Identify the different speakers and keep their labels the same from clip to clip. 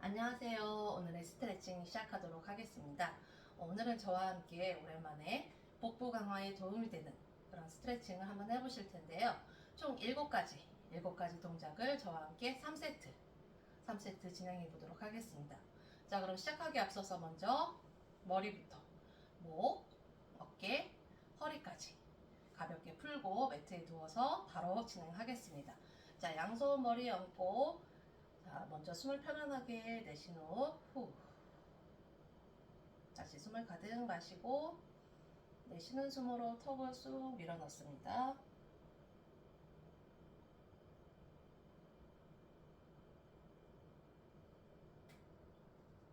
Speaker 1: 안녕하세요. 오늘의 스트레칭 시작하도록 하겠습니다. 어, 오늘은 저와 함께 오랜만에 복부 강화에 도움이 되는 그런 스트레칭을 한번 해보실 텐데요. 총 7가지, 7가지 동작을 저와 함께 3세트, 3세트 진행해 보도록 하겠습니다. 자, 그럼 시작하기 앞서서 먼저 머리부터 목, 어깨, 허리까지 가볍게 풀고 매트에 누워서 바로 진행하겠습니다. 자, 양손 머리 얹고 자, 먼저 숨을 편안하게 내쉰 후, 후. 다시 숨을 가득 마시고, 내쉬는 숨으로 턱을 쑥 밀어 넣습니다.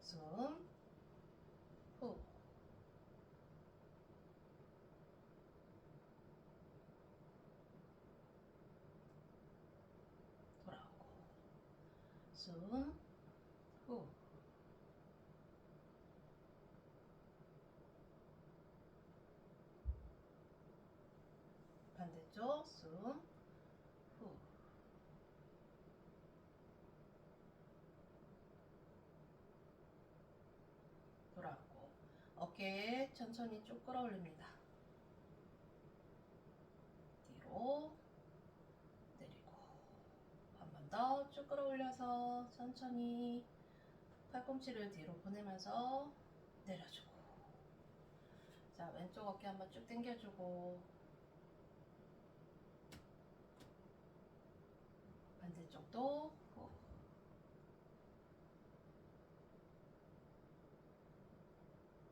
Speaker 1: 숨, 숨, 후. 반대쪽 숨 후. 돌아오고 어깨 천천히 쭉 끌어올립니다. 뒤로 더쭉 끌어올려서 천천히 팔꿈치를 뒤로 보내면서 내려주고. 자 왼쪽 어깨 한번 쭉 당겨주고. 반대쪽도 후.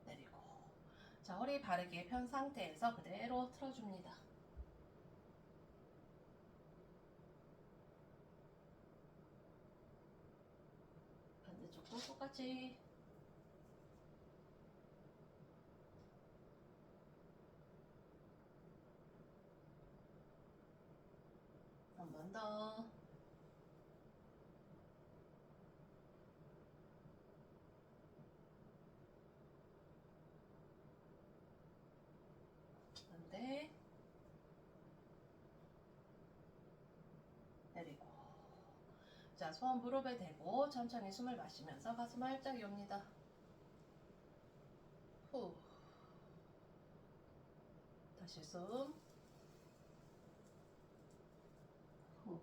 Speaker 1: 내리고. 자 허리 바르게 편 상태에서 그대로 틀어줍니다 반대쪽도 똑같이 한 번 더. 반대. 내리고. 자, 손 무릎에 대고 천천히 숨을 마시면서 가슴 활짝 엽니다. 후. 다시 숨. 숨.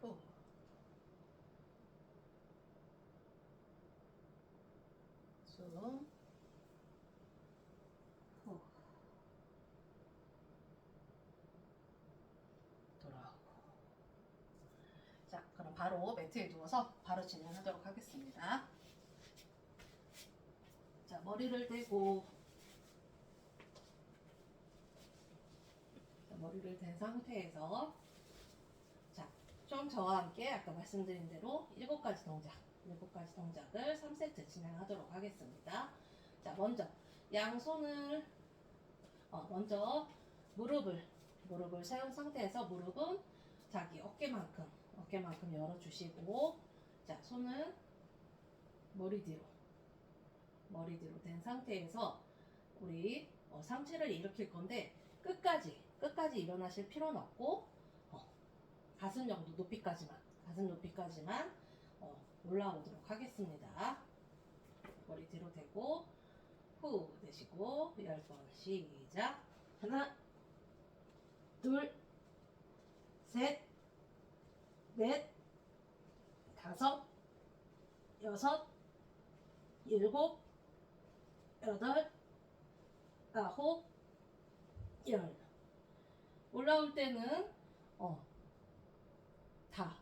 Speaker 1: 후. 숨. 후. 돌아오고. 자, 바로 매트에 누워서 바로 진행하도록 하겠습니다. 자, 머리를 대고 자, 머리를 댄 상태에서 자, 좀 저와 함께 아까 말씀드린 대로 7가지 동작, 7가지 동작을 3세트 진행하도록 하겠습니다. 자, 먼저 양손을 어, 먼저 무릎을 무릎을 세운 상태에서 무릎은 자기 어깨만큼 어깨만큼 열어주시고 자 손은 머리 뒤로 머리 뒤로 된 상태에서 우리 어, 상체를 일으킬 건데 끝까지 끝까지 일어나실 필요는 없고 어, 가슴 정도 높이까지만 가슴 높이까지만 어, 올라오도록 하겠습니다. 머리 뒤로 대고 후 내쉬고 열 번 시작 하나 둘 셋 넷 다섯 여섯 일곱 여덟 아홉 열 올라올 때는 어 다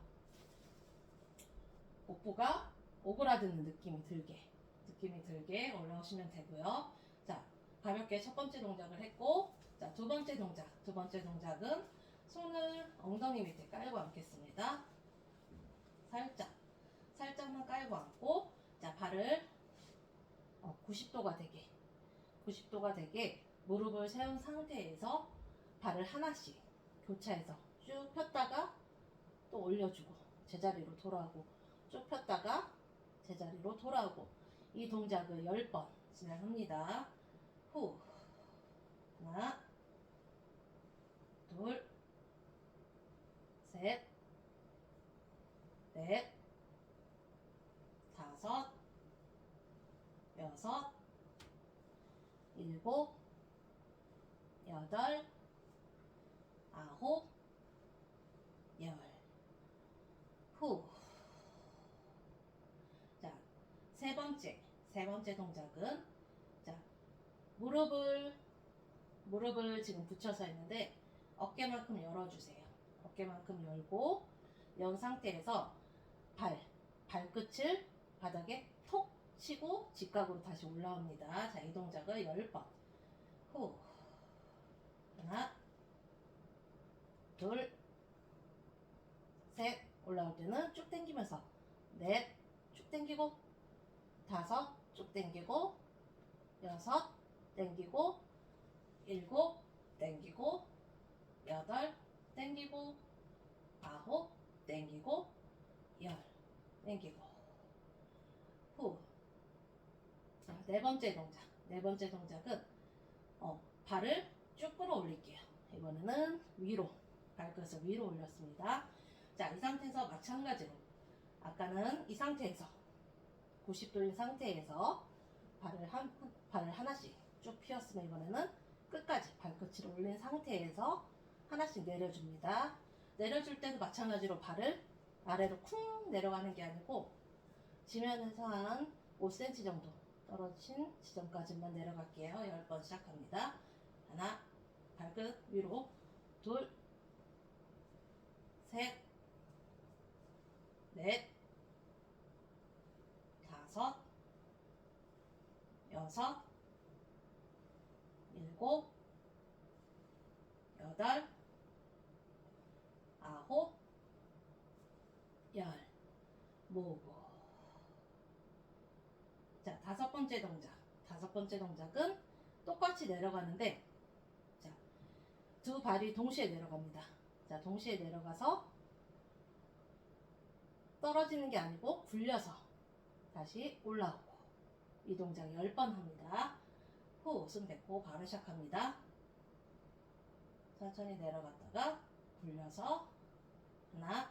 Speaker 1: 복부가 오그라드는 느낌이 들게 느낌이 들게 올라오시면 되고요. 자, 가볍게 첫 번째 동작을 했고, 자, 두 번째 동작. 두 번째 동작은 손을 엉덩이 밑에 깔고 앉겠습니다. 살짝, 살짝만 깔고 앉고, 자, 발을 어, 90도가 되게, 90도가 되게 무릎을 세운 상태에서 발을 하나씩 교차해서 쭉 폈다가 또 올려주고, 제자리로 돌아오고, 쭉 폈다가 제자리로 돌아오고, 이 동작을 10번 진행합니다. 후. 하나, 셋, 넷, 다섯, 여섯, 일곱, 여덟, 아홉, 열. 후. 자, 세 번째. 세 번째 동작은 자, 무릎을 무릎을 지금 붙여서 했는데 어깨만큼 열어주세요. 어깨만큼 열고 연 상태에서 발 발끝을 바닥에 톡 치고 직각으로 다시 올라옵니다. 자, 이 동작을 10번. 후. 하나, 둘, 셋. 올라올 때는 쭉 당기면서 넷, 쭉 당기고 다섯, 쭉 당기고 여섯, 당기고 일곱, 당기고 여덟, 당기고 아홉, 당기고 열, 당기고 후. 자, 네 번째 동작. 네 번째 동작은 어, 발을 쭉 끌어 올릴게요. 이번에는 위로 발끝을 위로 올렸습니다. 자, 이 상태에서 마찬가지로 아까는 이 상태에서 90도인 상태에서 발을 한 발을 하나씩 쭉 펴었으면 이번에는 끝까지 발끝을 올린 상태에서 하나씩 내려줍니다. 내려줄 때도 마찬가지로 발을 아래로 쿵 내려가는 게 아니고 지면에서 한 5cm 정도 떨어진 지점까지만 내려갈게요. 10번 시작합니다. 하나, 발끝 위로, 둘, 셋, 넷, 다섯, 여섯, 일곱, 여덟, 아홉, 열, 모으고. 자, 다섯 번째 동작. 다섯 번째 동작은 똑같이 내려가는데, 자, 두 발이 동시에 내려갑니다. 자, 동시에 내려가서 떨어지는 게 아니고 굴려서 다시 올라오고. 이 동작 10번 합니다. 후, 숨 뱉고 바로 시작합니다. 천천히 내려갔다가 굴려서 하나,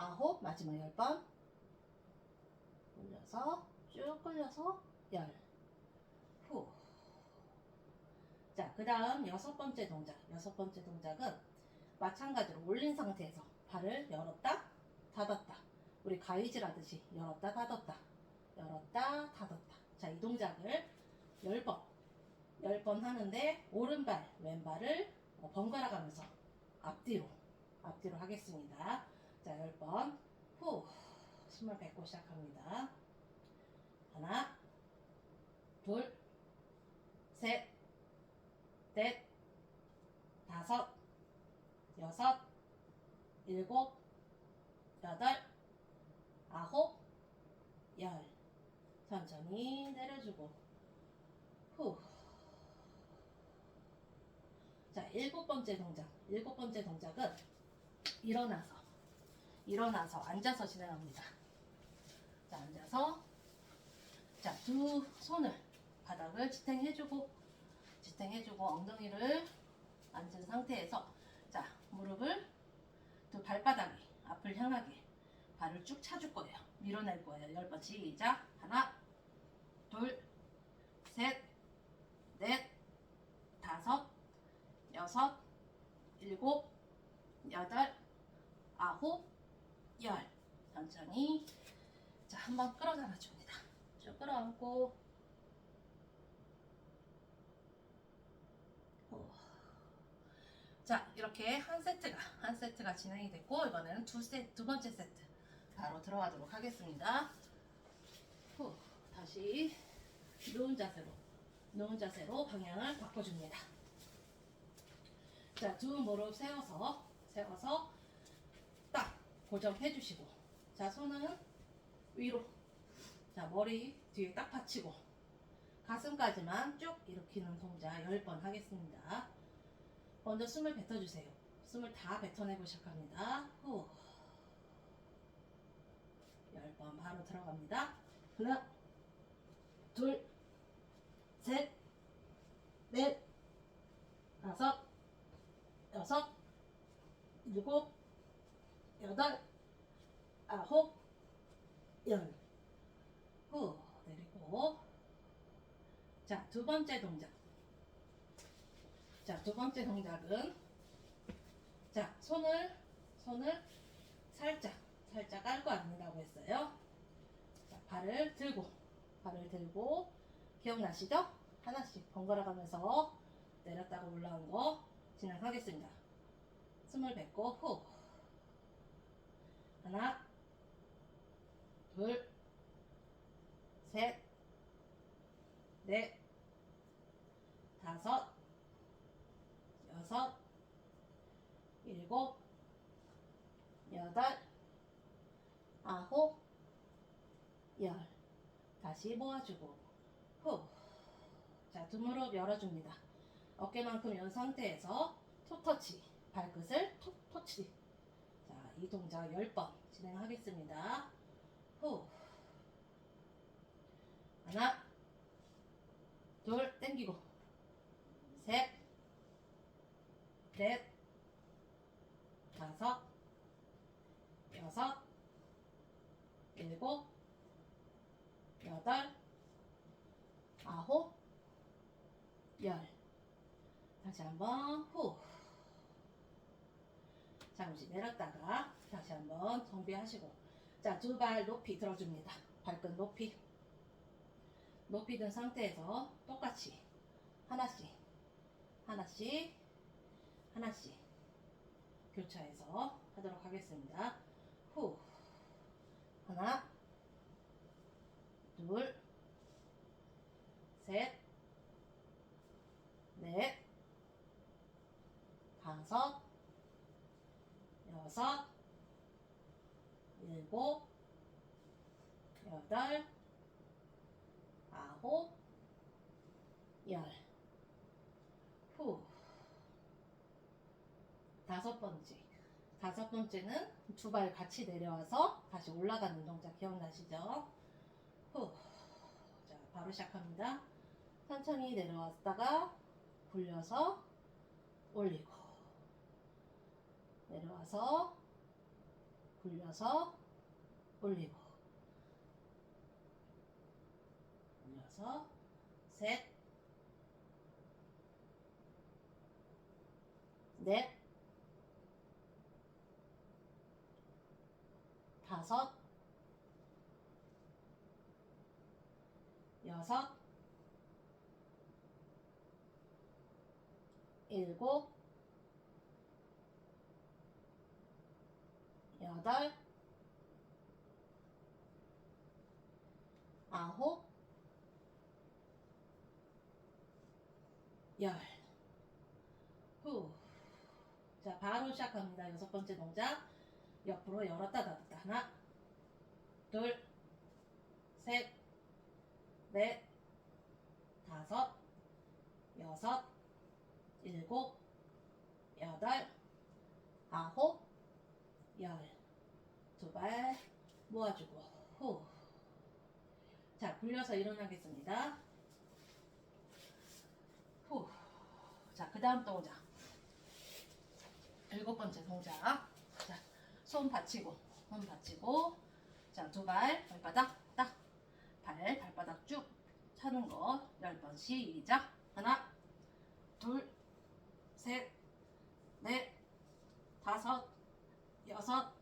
Speaker 1: 아홉, 마지막 열 번. 올려서 쭉 끌려서 열. 후. 자, 그 다음 여섯 번째 동작. 여섯 번째 동작은 마찬가지로 올린 상태에서 발을 열었다, 닫았다. 우리 가위질 하듯이 열었다, 닫았다. 열었다, 닫았다. 자, 이 동작을 10번. 10번 하는데 오른발, 왼발을 어, 번갈아 가면서 앞뒤로, 앞뒤로 하겠습니다. 자, 10번. 후. 숨을 뱉고 시작합니다. 하나, 둘, 셋, 넷, 다섯, 여섯, 일곱, 여덟, 아홉, 열. 천천히 내려주고. 후. 자, 일곱 번째 동작. 일곱 번째 동작은 일어나서, 일어나서 앉아서 진행합니다. 자, 앉아서. 자, 두 손을 바닥을 지탱해주고, 지탱해주고, 엉덩이를 앉은 상태에서, 자, 무릎을 두 발바닥이 앞을 향하게 발을 쭉 차줄 거예요. 밀어낼 거예요. 열 번 시작. 하나, 둘, 셋, 넷, 다섯, 여섯, 일곱, 여덟, 아홉, 열. 천천히. 자, 한번 끌어당겨 줍니다. 쭉 끌어안고. 후. 자, 이렇게 한 세트가 한 세트가 진행이 됐고 이번에는 두 세, 두 번째 세트 바로 들어가도록 하겠습니다. 후, 다시 누운 자세로 누운 자세로 방향을 바꿔줍니다. 자, 두 무릎 세워서 세워서 딱 고정해 주시고 자, 손은 위로 자, 머리 뒤에 딱 받치고 가슴까지만 쭉 일으키는 동작 10번 하겠습니다. 먼저 숨을 뱉어주세요. 숨을 다 뱉어내고 시작합니다. 후. 10번 바로 들어갑니다. 하나, 둘, 셋, 넷, 다섯, 여섯, 일곱, 여덟, 아홉, 열. 후, 내리고. 자, 두 번째 동작. 자, 두 번째 동작은 자, 손을 손을 살짝 살짝 깔고 앉는다고 했어요. 자, 발을 들고 발을 들고 기억나시죠? 하나씩 번갈아 가면서 내렸다가 올라온 거 진행하겠습니다. 숨을 뱉고 후 하나 둘 셋, 넷, 다섯, 여섯, 일곱, 여덟, 아홉, 열. 다시 모아주고, 후. 자, 두 무릎 열어줍니다. 어깨만큼 연 상태에서 톱터치, 발끝을 톱터치. 자, 이 동작 10번 진행하겠습니다. 후. 하나, 둘, 땡기고, 셋, 넷, 다섯, 여섯, 일곱, 여덟, 아홉, 열. 다시 한번 후. 잠시 내렸다가 다시 한번 정비하시고. 자, 두 발 높이 들어줍니다. 발끝 높이. 높이 든 상태에서 똑같이 하나씩, 하나씩, 하나씩 교차해서 하도록 하겠습니다. 후. 하나, 둘, 셋, 넷, 다섯, 여섯, 일곱, 여덟, 아홉, 열. 후. 다섯 번째. 다섯 번째는 두 발 같이 내려와서 다시 올라가는 동작 기억나시죠? 후. 자, 바로 시작합니다. 천천히 내려왔다가 굴려서 올리고. 내려와서 굴려서 올리고. 올려서 셋, 넷, 다섯, 여섯, 일곱, 여덟, 아홉, 열. 후. 자, 바로 시작합니다. 여섯 번째 동작. 옆으로 열었다 닫았다. 하나, 둘, 셋, 넷, 다섯, 여섯, 일곱, 여덟, 아홉, 열. 두 발 모아주고, 후. 자, 굴려서 일어나겠습니다. 후. 자, 그 다음 동작. 일곱 번째 동작. 자, 손 받치고, 손 받치고. 자, 두 발, 발바닥, 딱. 발, 발바닥 쭉 차는 거. 열 번 시작. 하나, 둘, 셋, 넷, 다섯, 여섯,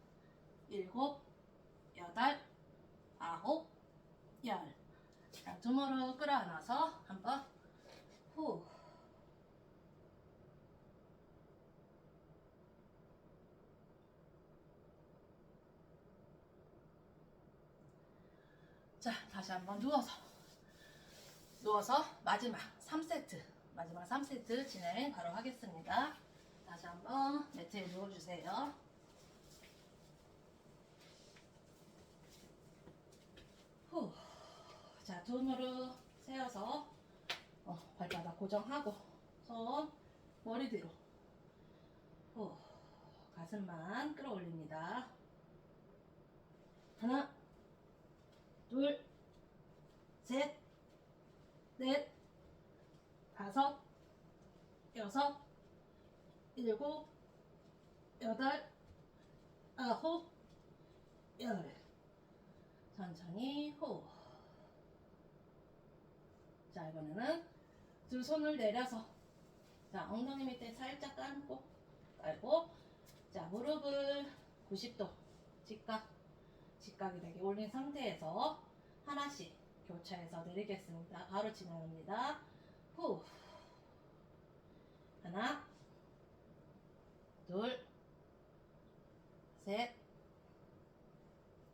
Speaker 1: 일곱, 여덟, 아홉, 열. 자, 두 무릎 끌어안아서 한번 후. 자, 다시 한번 누워서 누워서 마지막 3세트 마지막 3세트 진행 바로 하겠습니다. 다시 한번 매트에 누워주세요. 후. 자, 두 무릎 세워서 어, 발바닥 고정하고 손 머리 뒤로 후, 가슴만 끌어올립니다. 하나, 둘, 셋, 넷, 다섯, 여섯, 일곱, 여덟, 아홉, 열. 천천히 호. 자, 이번에는 두 손을 내려서 자, 엉덩이 밑에 살짝 감고 깔고 자, 무릎을 90도 직각 직각이 되게 올린 상태에서 하나씩 교차해서 내리겠습니다. 바로 진행합니다. 후. 하나, 둘, 셋,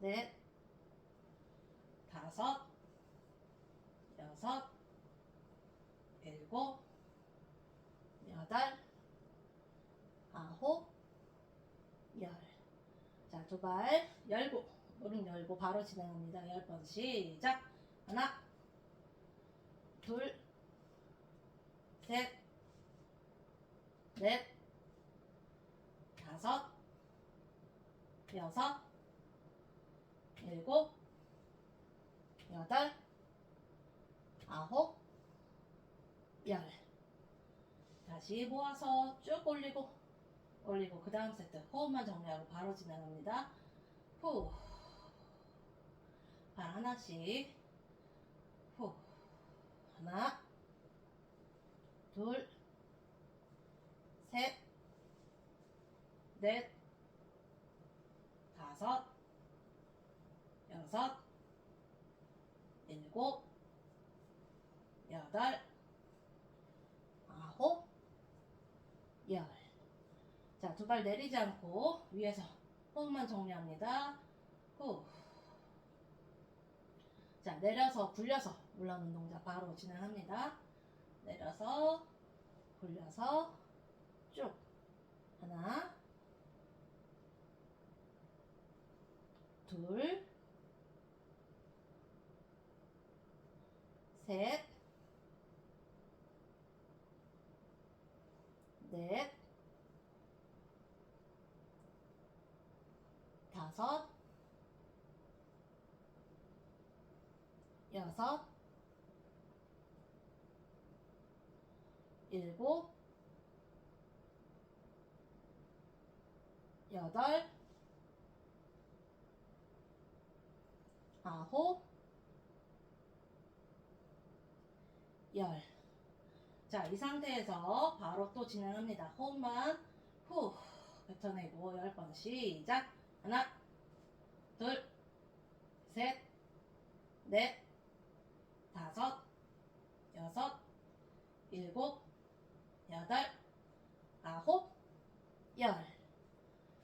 Speaker 1: 넷, 다섯, 여섯, 일곱, 여덟, 아홉, 열. 자, 두발 열고, 무릎 열고 바로 진행합니다. 열번 시작. 하나, 둘, 셋, 넷, 다섯, 여섯, 일곱, 여덟, 아홉, 열. 다시 모아서 쭉 올리고, 올리고, 그 다음 세트 호흡만 정리하고 바로 진행합니다. 후. 발 하나씩. 후. 하나, 둘, 셋, 넷, 다섯, 여섯, 일곱, 여덟, 아홉, 열. 자, 두 발 내리지 않고 위에서 호흡만 정리합니다. 후. 자, 내려서 굴려서 올라오는 동작 바로 진행합니다. 내려서 굴려서 쭉 하나 둘 셋, 넷, 다섯, 여섯, 일곱, 여덟, 아홉, 열. 자, 이 상태에서 바로 또 진행합니다. 호흡만 후 뱉어내고 열 번 시작. 하나, 둘, 셋, 넷, 다섯, 여섯, 일곱, 여덟, 아홉, 열.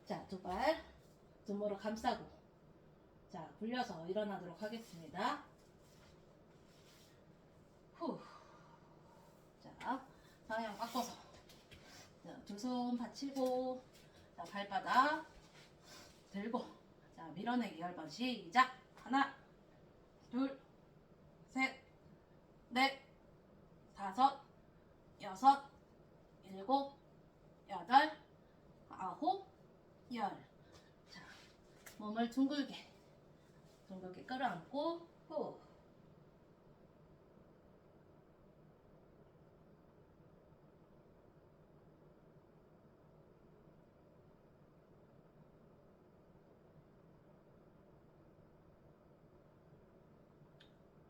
Speaker 1: 자, 두 발, 두 무릎 감싸고. 자, 굴려서 일어나도록 하겠습니다. 후. 자, 방향 바꿔서. 두손 받치고, 자, 발바닥 들고, 자, 밀어내기 열 번 시작. 하나, 둘, 셋, 넷, 다섯, 여섯, 일곱, 여덟, 아홉, 열. 자, 몸을 둥글게, 둥글게 끌어안고, 후.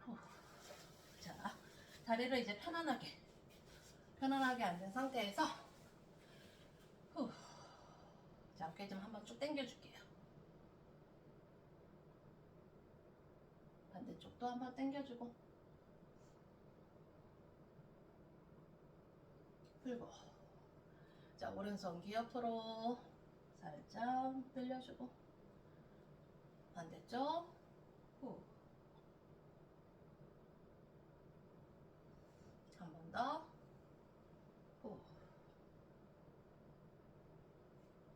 Speaker 1: 후. 자, 다리를 이제 편안하게, 편안하게 앉은 상태에서, 후. 자, 어깨 좀 한번 쭉 당겨줄게요. 반대쪽도 한번 당겨주고, 풀고. 자, 오른손 귀 옆으로 살짝 늘려주고, 반대쪽, 후. 한 번 더. 후.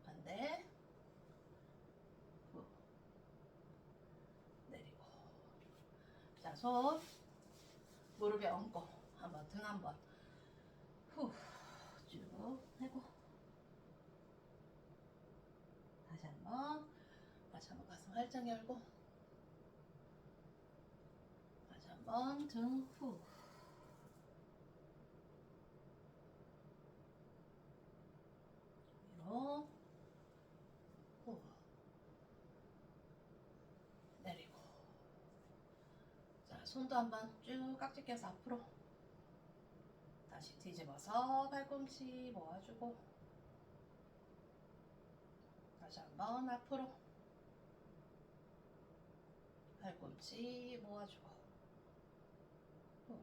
Speaker 1: 반대. 후. 내리고. 자, 자, 손 무릎에 얹고 한번 등 한번 후쭉 해고. 다시 한번 다시 한번 가슴 활짝 열고 다시 한번 등후 위로 후 내리고 자 손도 한번 쭉 깍지 껴서 앞으로. 다시 뒤집어서 팔꿈치 모아주고. 다시 한번 앞으로. 팔꿈치 모아주고. 후.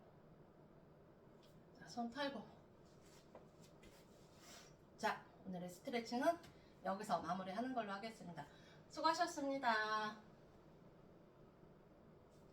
Speaker 1: 자, 손 털고. 자 오늘의 스트레칭은 여기서 마무리하는 걸로 하겠습니다. 수고하셨습니다